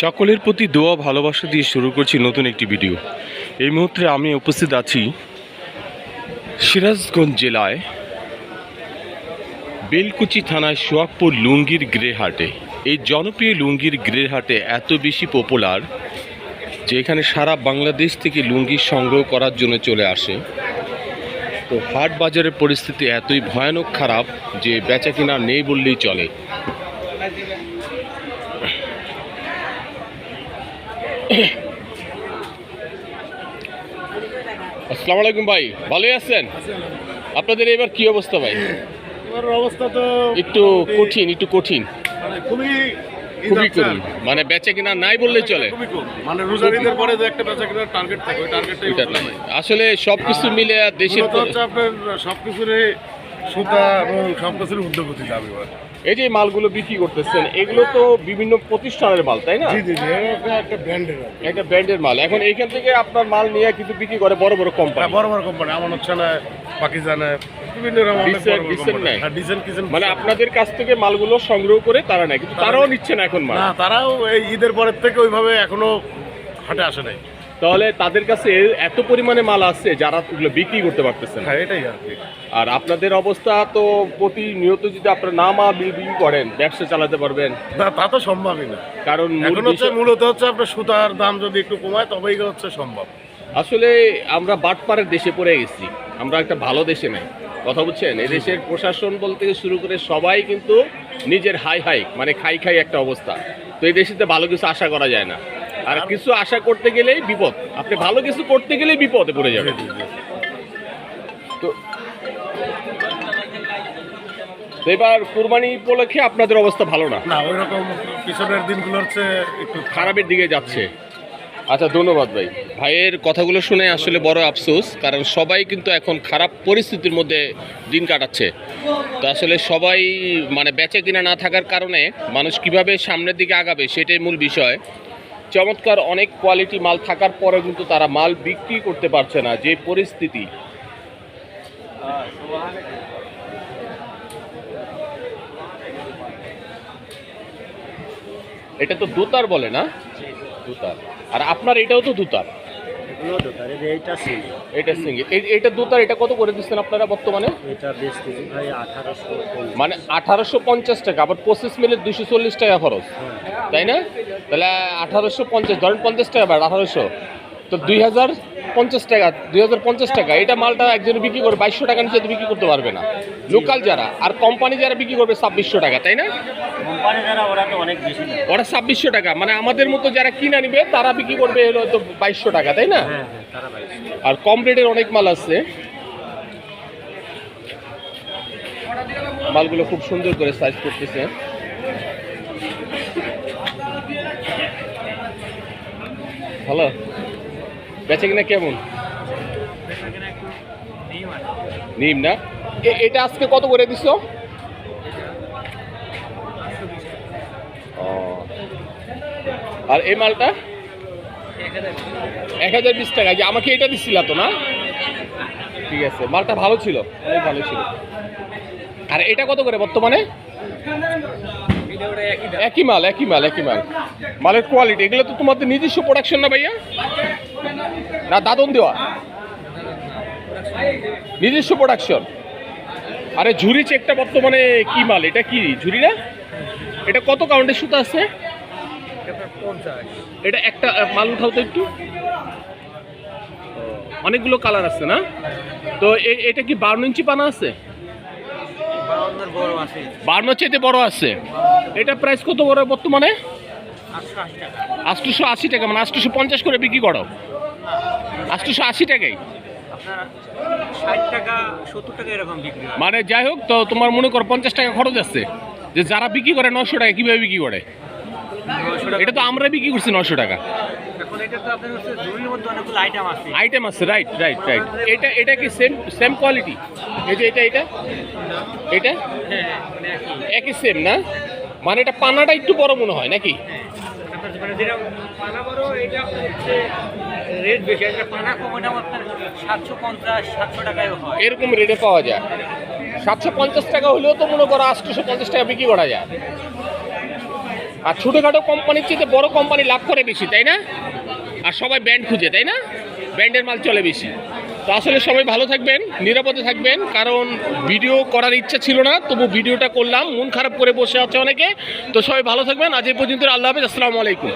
সকলের প্রতি দোয়া, ভালোবাসা দিয়ে শুরু করছি নতুন একটি ভিডিও এই মুহূর্তে আমি উপস্থিত আছি সিরাজগঞ্জ জেলায় বেলকুচি থানায় সোয়াকপুর লুঙ্গির গ্রেহাটে এই জনপ্রিয় লুঙ্গির গ্রেহাটে এত বেশি পপুলার যে এখানে সারা বাংলাদেশ থেকে লুঙ্গি সংগ্রহ করার জন্য চলে আসে। তো হাট বাজারের পরিস্থিতি এতই ভয়ানক খারাপ যে বেচা কিনা নেই বললেই চলে। আসসালামু আলাইকুম ভাই ভালোই আছেন? আপনাদের এবার কি অবস্থা ভাই? অবস্থা তো একটু কঠিন একটু কঠিন। মানে খুবই খুবই মানে বেচা কিনা নাই বললেই চলে। মানে রোজার পরে যে একটা বেচা টার্গেট থাকে ওই টার্গেটটাই আসলে সবকিছু মিলে আর দেশের আপনার সবকিছুরই সুতা এবং সবকিছুরই উদ্যোগতি যাবে এই যে মালগুলো বিক্রি করতেছেন এগুলো তো বিভিন্ন প্রতিষ্ঠানের মাল তাই না? জি জি একটা ব্র্যান্ডের একটা ব্র্যান্ডের মাল। এখন এইখান থেকে আপনার মাল নিয়ে কিন্তু বিক্রি করে বড় বড় কোম্পানি। বড় বড় কোম্পানি আমার হচ্ছে না পাকিস্তানে বিভিন্ন রকম? হ্যাঁ মানে আপনাদের কাছ থেকে মালগুলো সংগ্রহ করে তারা নেয় কিন্তু তারাও নিচ্ছে না এখন মাল। না তারাও এই ঈদের পরের থেকে ওইভাবে এখনও হাটে আসে নাই। তাহলে তাদের কাছে এত পরিমাণে মাল আছে যারা এগুলো বিক্রি করতে পারতেছেন হ্যাঁ এটাই আর কি। আর আপনাদের অবস্থা তো প্রতিনিয়ত যদি আপনারা না মাল বিক্রি করেন ব্যবসা চালাতে পারবেন। না তা তো সম্ভবই না। কারণ এখন হচ্ছে মূলত হচ্ছে আপনার সুতার দাম যদি একটু কমায় তবেই হচ্ছে সম্ভব। আসলে আমরা বাটপাড়ের দেশে পড়ে গেছি। আমরা একটা ভালো দেশে নাই। কথা বুঝছেন? এই দেশের প্রশাসন বলতে শুরু করে সবাই কিন্তু নিজের হাই হাই মানে খাই খাই একটা অবস্থা। তো এই দেশেতে ভালো কিছু আশা করা যায় না। আর কিছু আশা করতে গেলেই বিপদ। আপনি ভালো কিছু করতে গেলেই বিপদে পড়ে যাবে তো এবার কুরবানি উপলক্ষে আপনাদের অবস্থা ভালো না? না ওই রকম পিছনের দিনগুলো হচ্ছে একটু খারাপের দিকে যাচ্ছে। আচ্ছা ধন্যবাদ ভাই। ভাইয়ের কথাগুলো শুনে আসলে বড় আফসোস কারণ সবাই কিন্তু এখন খারাপ পরিস্থিতির মধ্যে দিন কাটাচ্ছে। তো আসলে সবাই মানে বেচে কিনা না থাকার কারণে মানুষ কীভাবে সামনের দিকে আগাবে সেটাই মূল বিষয়। চমৎকার অনেক কোয়ালিটি মাল থাকার পরে কিন্তু তারা মাল বিক্রি করতে পারছে না, যে পরিস্থিতি। এটা তো দুতার বলে না? দুতার। আর আপনার এটাও তো দুতার। এইটা ছিল এটা সিঙ্গেল এটা দুতার এটা কত করে দিচ্ছেন আপনারা বর্তমানে? এটা বেচতেছি ভাই আঠারোশো মানে আঠারোশো পঞ্চাশ টাকা আবার পঁচিশ মিলে দুশো চল্লিশ টাকা খরচ। তাই না? তাহলে আঠারোশো পঞ্চাশ ধরেন পঞ্চাশ টাকা বাড় আঠারোশো। তো দুই হাজার পঞ্চাশ টাকা দুই হাজার পঞ্চাশ টাকা এটা মালটা একজন বিক্রি করে বাইশশো টাকা নিচে বিক্রি করতে পারবে না। লোকাল যারা আর কোম্পানি যারা বিক্রি করবে ছাব্বিশশো টাকা তাই না? ওরা ছাব্বিশশো টাকা মানে আমাদের মতো যারা কিনে নিবে তারা বিক্রি করবে হলো তো বাইশশো টাকা তাই না? হ্যাঁ হ্যাঁ আর কম রেটের অনেক মাল আছে। মালগুলো খুব সুন্দর করে সাইজ করতেছে। হ্যালো বেচে কিনা কেমন? নিম না? এটা আজকে কত করে ও। আর এই মালটা? এক হাজার বিশ টাকা। যে আমাকে এটা দিচ্ছিল তো না? ঠিক আছে, মালটা ভালো ছিল, অনেক ভালো ছিল। আর এটা কত করে বর্তমানে? একই মাল একই মাল একই মাল। মালের কোয়ালিটি এগুলো তো তোমাদের নিজস্ব প্রোডাকশন না ভাইয়া? না, দাদন দেওয়া। নিজস্ব প্রোডাকশন আরে, ঝুরি চেকটা বর্তমানে কি মাল? এটা কি, ঝুরি না? এটা কত কাউন্টের সুতা আছে? এটা একটা মাল উঠাও তো একটু। অনেকগুলো কালার আছে না? তো এটা কি বারো ইঞ্চি পানা আছে? বাউন্নের বড় আছে বারো চাইতে বড় আছে। এটা প্রাইস কত বড় বর্তমানে? আটশো আশি টাকা। মানে আটশোশো পঞ্চাশ করে বিক্রি করো। আটশোশো আশি টাকাই। হয়। মানে যাই হোক তো তোমার মনে করো পঞ্চাশ টাকা খরচ আছে। যে যারা বিক্রি করে নশো টাকা কীভাবে বিক্রি করে? এটা তো আমরা বিক্রি করছি নশো টাকা। আইটেম আছে। রাইট রাইট রাইট এটা এটা কি সেম সেম কোয়ালিটি এই যে এটা এটা? এটা? হ্যাঁ মানে একই। একই সেম না? মানে এটা পানাটা একটু বড় মনে হয় নাকি? হ্যাঁ। হয়। এরকম রেটে পাওয়া যায়। সাতশো পঞ্চাশ টাকা হলেও তো মনে করো আটশোশো পঞ্চাশ টাকা বিক্রি করা যায়। আর ছোটোখাটো কোম্পানির চেয়ে বড় কোম্পানি লাভ করে বেশি, তাই না? আর সবাই ব্যান্ড খুঁজে, তাই না? ব্র্যান্ডের মাল চলে বেশি। তো আসলে সবাই ভালো থাকবেন, নিরাপদে থাকবেন, কারণ ভিডিও করার ইচ্ছা ছিল না, তবু ভিডিওটা করলাম, মন খারাপ করে বসে আছে অনেকে, তো সবাই ভালো থাকবেন, আজ এই পর্যন্ত আল্লাহ হাফেজ, আসসালামু আলাইকুম।